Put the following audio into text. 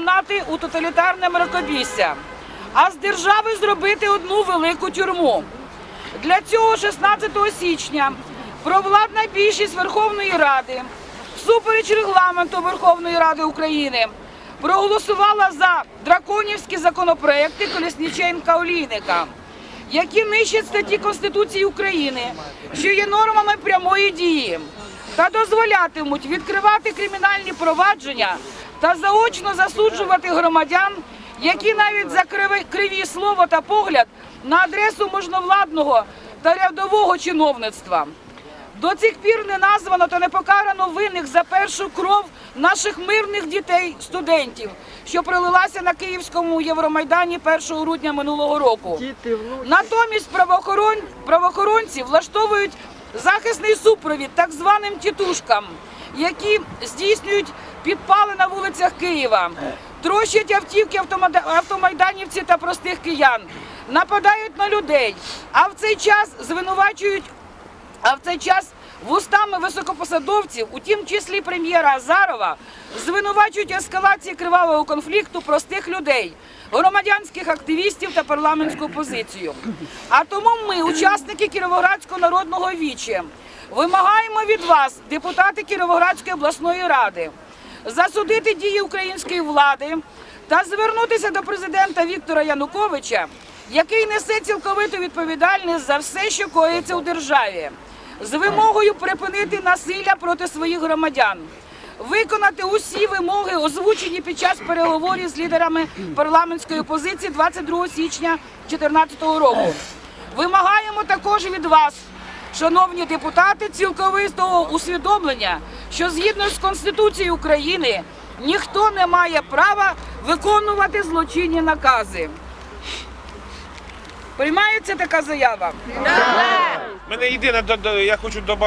Нати у тоталітарне мракобісся, а з держави зробити одну велику тюрму. Для цього 16 січня провладна більшість Верховної Ради всупереч регламенту Верховної Ради України проголосувала за драконівські законопроекти Колесніченка Олійника, які нищать статті Конституції України, що є нормами прямої дії, та дозволятимуть відкривати кримінальні провадження та заочно засуджувати громадян, які навіть за криві, слово та погляд на адресу можновладного та рядового чиновництва. До цих пір не названо та не покарано винних за першу кров наших мирних дітей, студентів, що пролилася на Київському Євромайдані 1 грудня минулого року. Натомість правоохорон... правоохоронці влаштовують захисний супровід так званим тітушкам, які здійснюють підпали на вулицях Києва, трощать автівки автомайданівці та простих киян, нападають на людей, а в цей час звинувачують а в цей час вустами високопосадовців, у тім числі прем'єра Азарова, звинувачують ескалації кривавого конфлікту простих людей, громадянських активістів та парламентську опозицію. А тому ми, учасники Кіровоградського народного віче, вимагаємо від вас, депутати Кіровоградської обласної ради, засудити дії української влади та звернутися до президента Віктора Януковича, який несе цілковиту відповідальність за все, що коїться у державі, з вимогою припинити насилля проти своїх громадян. Виконати усі вимоги, озвучені під час переговорів з лідерами парламентської опозиції 22 січня 2014 року. Вимагаємо також від вас, шановні депутати, цілковитого усвідомлення, що згідно з Конституцією України ніхто не має права виконувати злочинні накази. Приймається така заява? Мене єдине, я хочу додати.